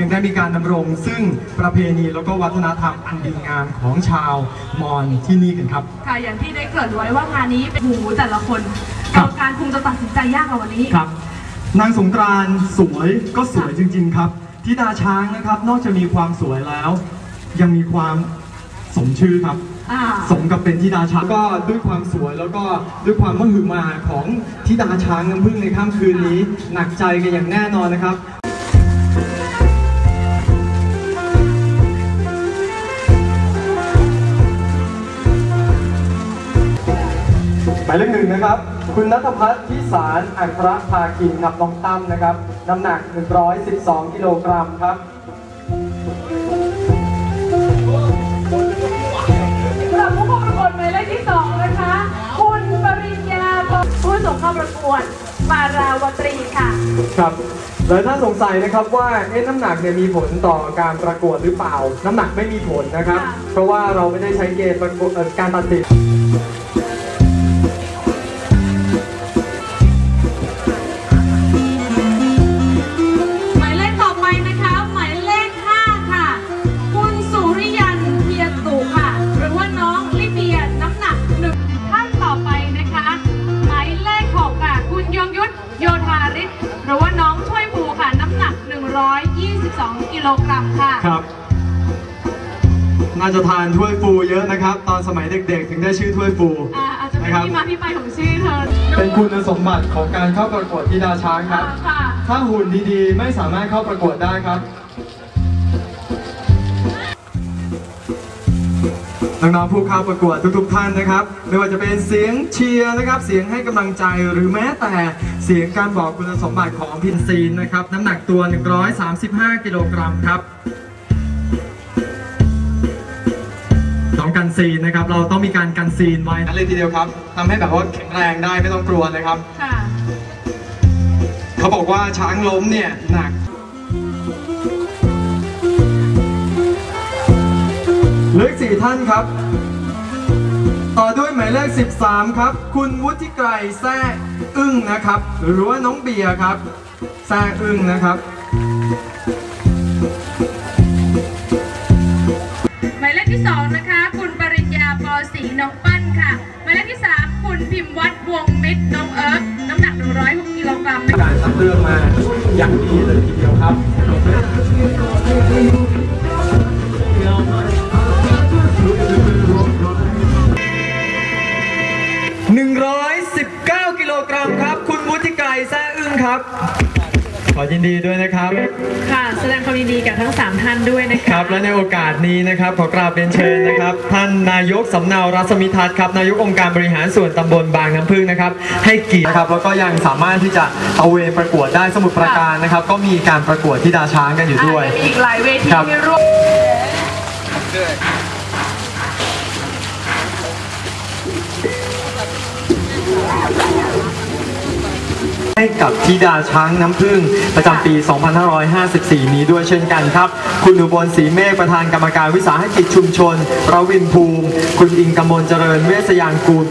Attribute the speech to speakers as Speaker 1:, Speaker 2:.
Speaker 1: ยังได้มีการดำรงซึ่งประเพณีแล้วก็วัฒนธรรมอันดีงามของชาวมอญที่นี่กันครับ
Speaker 2: ค่ะอย่างที่ได้เกริ่นไว้ว่างานนี้เป็นหูแต่ละคน
Speaker 1: ค
Speaker 2: ก
Speaker 1: รั
Speaker 2: ร
Speaker 1: บ
Speaker 2: รมการคงจะตัดสินใจยากกว่าวันนี้
Speaker 1: ครับนางสงกรานต์สวยก็สวยจริง ๆ ครับทิดาช้างนะครับ นอกจากมีความสวยแล้ว ยังมีความสมชื่อครับ
Speaker 2: อ่า
Speaker 1: สมกับเป็นธิดาช้างก็ด้วยความสวยแล้วก็ด้วยความมหึมาของธิดาช้างน้ำพึ่งในค่ำคืนนี้ หนักใจกันอย่างแน่นอนนะครับ ยเลขหนึ่งนะครับ คุณนัทพัฒน์พิสารอัครภาคินครับน้องตั้มนะครับน้ำหนัก 112 กิโลกรัมครับ
Speaker 2: สำหรับผู้เข้าประกวดหมายเลขที่สองนะคะ คุณปริญญาผู้ส่งเข้าประกวดปาราวตรีค่ะ
Speaker 1: ครับแล้วถ้าสงสัยนะครับว่าเอ๊ะน้ำหนักเนี่ยมีผลต่อการประกวดหรือเปล่า น้ำหนักไม่มีผลนะครับ
Speaker 2: ค่ะ
Speaker 1: เพราะว่าเราไม่ได้ใช้เกณฑ์ประกวดเอ่อการตัดสิน
Speaker 2: 122 กิโลกรัมค่ะ
Speaker 1: ครับ น่าจะทานถ้วยฟูเยอะนะครับ ตอนสมัยเด็กๆ ถึงได้ชื่อถ้วยฟู
Speaker 2: อ่าอาจจะเป็น
Speaker 1: นะครับ
Speaker 2: ที่มาที่ไปของชื่อเธอ
Speaker 1: เป็นคุณสมบัติของการเข้าประกวดที่ดาช้างครับ
Speaker 2: ค่ะ
Speaker 1: ถ้าหุ่นดีๆ ไม่สามารถเข้าประกวดได้ครับ น้องๆผู้เข้าประกวดทุกๆท่านนะครับ ไม่ว่าจะเป็นเสียงเชียร์นะครับ เสียงให้กำลังใจหรือแม้แต่เสียงการบอกคุณสมบัติของพินซีนนะครับ น้ำหนักตัว 135 กิโลกรัมครับน้องกันซีนนะครับ เราต้องมีการกันซีนไว้นั่นเลยทีเดียวครับทำให้แบบว่าแข็งแรงได้ไม่ต้องกลัวเลยครับ
Speaker 2: ค่ะ
Speaker 1: เขาบอกว่าช้างล้มเนี่ยหนัก เหลืออกสี่ท่านครับ ต่อด้วยหมายเลข 13 ครับ คุณวุฒิไกรแซ่อึ้งนะครับ หรือว่าน้องเบียร์ครับแซ่อึ้งนะครับ
Speaker 2: หมายเลขที่สองนะคะ คุณปริญญาปอศรีน้องปั้นค่ะหมายเลขที่สามคุณพิมพ์วัดวงมิตรน้องเอิร์กน้ำหนัก106กิโลกรัม
Speaker 1: การคัดเลือกมาอย่างดีเลยทีเดียวครับ ขอยินดีด้วยนะครับ
Speaker 2: ค่ะ แสดงความยินดีกับทั้ง 3 ท่านด้วยนะ
Speaker 1: ค
Speaker 2: คะ
Speaker 1: รับ และในโอกาสนี้นะครับ ขอกราบเรียนเชิญนะครับ ท่านนายกสำเนารัศมิทัศน์ครับ นายกองค์การบริหารส่วนตำบลบางน้ำพึ่งนะครับ ให้เกียรตินะครับ แล้วก็ยังสามารถที่จะเอาเวรประกวดได้สมุทรปราการนะครับ ก็มีการประกวดที่ดาช้างกันอยู่ด้วย
Speaker 2: อ่ายังมีอีกหลายเวที
Speaker 1: ครับ
Speaker 2: ที่ร่วม
Speaker 1: ให้กับธิดาช้างน้ำพึ่งประจำปี 2554 นี้ด้วยเช่นกันครับ คุณอุบลศรีเมฆประธานกรรมการวิสาหกิจชุมชน ประวินภูมิ คุณอิงกมลเจริญเวสยางกูล